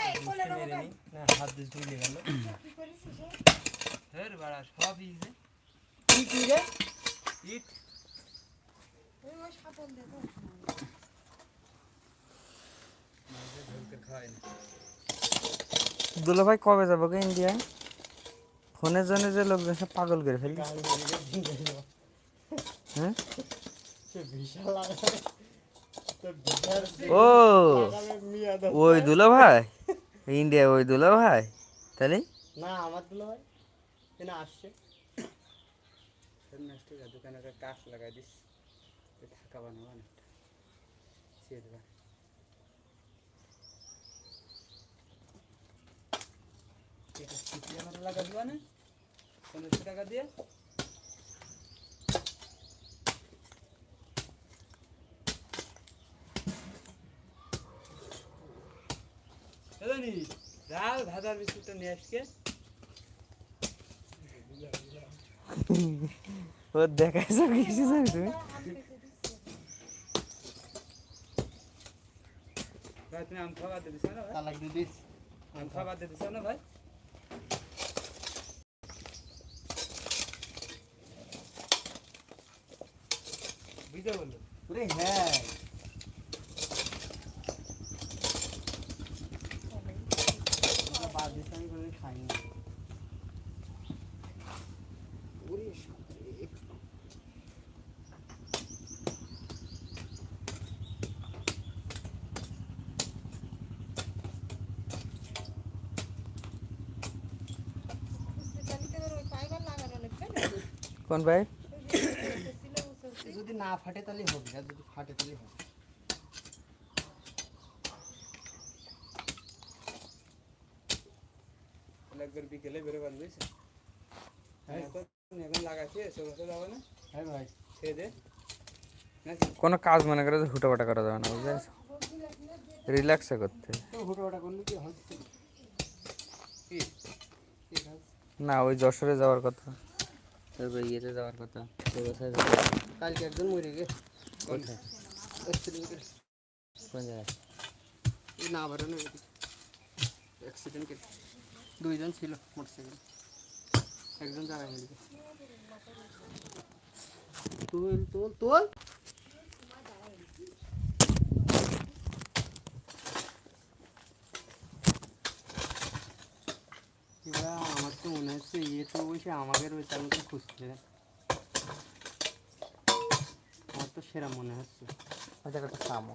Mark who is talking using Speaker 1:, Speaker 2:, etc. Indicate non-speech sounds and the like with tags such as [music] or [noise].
Speaker 1: না হাত দিয়ে ঝুলে গেল।
Speaker 2: ধর বাড়া সবই যে
Speaker 1: কি কি রে?
Speaker 2: ইট।
Speaker 3: দুলো ভাই কবে যাব গো ইন্ডিয়া ফোনের জন্য যে লোকজন সব পাগল করে ফেলি। হ্যাঁ? ও। ওই দুলো ভাই ইন্ডিয়া ওই দুলো ভাই? তাহলে?
Speaker 1: না, আমার দুলো ভাই। এখানে আসছে।
Speaker 2: দোকানে একটা কাঠ লাগাই দিস থাকা বানাবো অনেকটা ছেড়ে দেবা লাগা দিবা না? পনেরোশো টাকা দিয়ে? জানি রাল ভাজার বিস্কুটটা নিয়ে আসকে
Speaker 3: ও দেখাইছো কিছু জানি তুমি?
Speaker 2: ভাই তুমি আম খাবার দিয়ে না ভাই?
Speaker 1: তালাক দিয়ে দিস
Speaker 2: আম খাবার দিয়ে না ভাই? বুঝতে বলল
Speaker 1: হ্যাঁ।
Speaker 3: কোন ভাই। [coughs]
Speaker 1: যদি না ফাটে তাহলে হবে আর যদি ফাটে তাহলে হবে।
Speaker 2: একবার বিকেলে বেরোবার বুঝছে?
Speaker 1: হ্যাঁ।
Speaker 2: এখন যাবে না?
Speaker 1: হ্যাঁ ভাই।
Speaker 2: খেয়ে দে। নাকি?
Speaker 3: কোনো কাজ মনে করে হুটোপাটা করা যাবে না বুঝতে পারছ রিল্যাক্সে করতে।
Speaker 1: করলে কি হচ্ছে
Speaker 2: কি?
Speaker 1: কি কাজ?
Speaker 3: না ওই যশোরে যাওয়ার কথা। তারপরে ইয়েতে যাওয়ার কথা কোথায় যাবে?
Speaker 1: কালকে একজন মরে গে
Speaker 3: কোথায়
Speaker 1: অ্যাক্সিডেন্ট করে
Speaker 3: কোন জায়গায়
Speaker 1: এই না বাড়ানো অ্যাক্সিডেন্ট করে দুইজন ছিল মোটরসাইকেল একজন জায়গায় মরে গেছে তোল তোল তোল ইয়ে তো বসে আমাকে রয়েছে আমি তো খুঁজছে আমার তো সেরা মনে হচ্ছে।
Speaker 3: ওই থামো